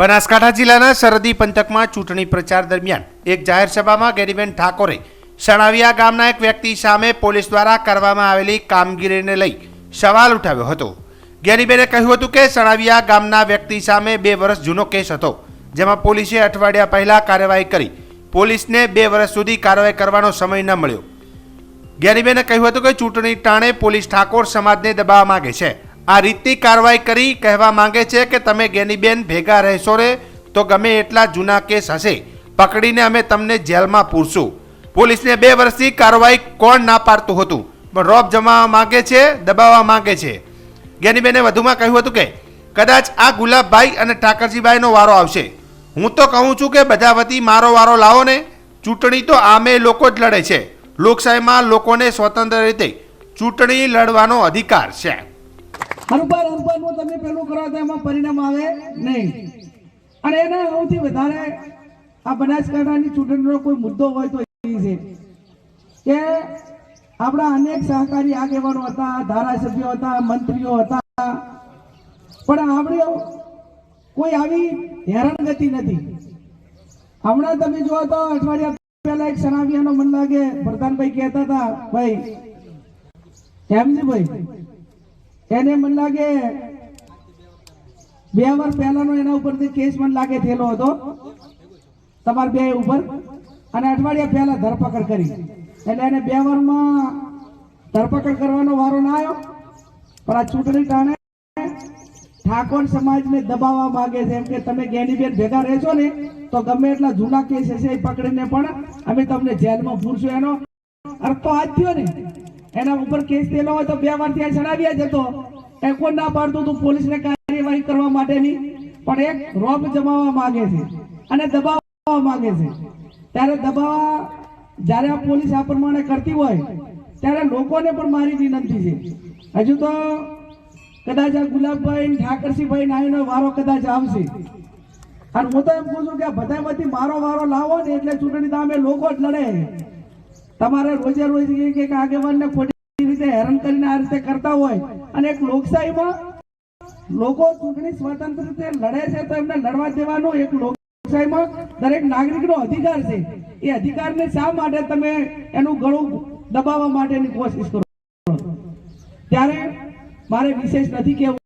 બનાસકાંઠા જિલ્લાના સરહદી પંથકમાં ચૂંટણી પ્રચાર દરમિયાન એક જાહેર સભામાં ગેરીબેન ઠાકોરે સણાવિયા ગામના એક વ્યક્તિ સામે પોલીસ દ્વારા કરવામાં આવેલી કામગીરીને લઈ સવાલ ઉઠાવ્યો હતો. ગેરીબેને કહ્યું હતું કે સણાવિયા ગામના વ્યક્તિ સામે બે વર્ષ જૂનો કેસ હતો, જેમાં પોલીસે અઠવાડિયા પહેલા કાર્યવાહી કરી પોલીસને બે વર્ષ સુધી કાર્યવાહી કરવાનો સમય ન મળ્યો. ગેરીબેને કહ્યું હતું કે ચૂંટણી ટાણે પોલીસ ઠાકોર સમાજને દબાવવા માંગે છે. આ રીતની કાર્યવાહી કરી કહેવા માંગે છે કે તમે ગેનીબેન ભેગા રહેશો રે, તો ગમે એટલા જૂના કેસ હશે. પકડીને અમે તમને જેલમાં પૂરશું. પોલીસને બે વર્ષથી કાર્યવાહી કોણ ના પાડતું હતું? પણ રોપ જમાવવા માંગે છે, દબાવવા માંગે છે. ગેનીબેને વધુમાં કહ્યું હતું કે, કદાચ આ ગુલાબભાઈ અને ઠાકરજીભાઈનો વારો આવશે. હું તો કહું છું કે બધા વતી મારો વારો લાવો ને. ચૂંટણી તો આમે લોકો જ લડે છે. લોકશાહીમાં લોકોને સ્વતંત્ર રીતે ચૂંટણી લડવાનો અધિકાર છે. હરબારનું તમે પેલું કરો તો એમાં પરિણામ આવે નહીં. અને એના સૌથી વધારે આ બનાસકાંઠાની ચૂંટણીનો કોઈ મુદ્દો હોય તો છે કે આપણા અનેક સહકારી આગેવાનો હતા, ધારાસભ્યો હતા, મંત્રીઓ હતા. પણ આપણે કોઈ આવી હેરાનગતિ નથી. હમણાં તમે જુઓ તો અઠવાડિયા પહેલા એક સનાવિયાનો મન લાગે, પ્રધાનભાઈ કહેતા હતા, ભાઈ હેમજીભાઈ એને મને લાગે બે વર્ષ પહેલાનો એના ઉપરથી કેસ મને લાગે થયેલો હતો. તમારા બે ઉપર. અને અઠવાડિયા પહેલા ધરપકડ કરી. એટલે એને બે વારમાં ધરપકડ કરવાનો વારો ના આવ્યો. પણ આ ચૂંટણી ટાણે ઠાકોર સમાજને દબાવવા માંગે છે. એમ કે તમે ગેનીબેન ભેગા રહેશો ને, તો ગમે એટલા જૂના કેસ હશે એ પકડીને પણ અમે તમને જેલમાં પૂરશું. એનો અર્થ તો આ થયો ને. એના ઉપર કેસ થયેલો હોય તો બે વાર ત્યાં ચડાવ્યા જતો એ કોઈ ના પાડતું તું પોલીસને કાર્યવાહી કરવા માટેની પણ એક રોપ જમાવવા માંગે છે અને દબાવવા માંગે છે. ત્યારે દબાવવા જ્યારે આ પોલીસ આ પ્રમાણે કરતી હોય, ત્યારે લોકોને પણ મારી વિનંતી છે. હજુ તો કદાચ આ ગુલાબભાઈ, ઠાકરસિંહભાઈ નાયનો વારો કદાચ આવશે. અને હું તો એમ કહું છું કે બધામાંથી મારો વારો લાવો ને એટલે ચૂંટણી તો અમે લોકો જ લડે. તમારે રોજે રોજ એક આગેવાનને ખોટી રીતે હેરાન કરીને આ રીતે કરતા હોય અને એક લોકશાહીમાં લોકો ચૂંટણી સ્વતંત્ર રીતે લડે છે તો એમને લડવા દેવાનો એક લોકશાહીમાં દરેક નાગરિકનો અધિકાર છે. એ અધિકારને શા માટે તમે એનું ગળું દબાવવા માટેની કોશિશ કરો? ત્યારે મારે વિશેષ નથી કહેવું.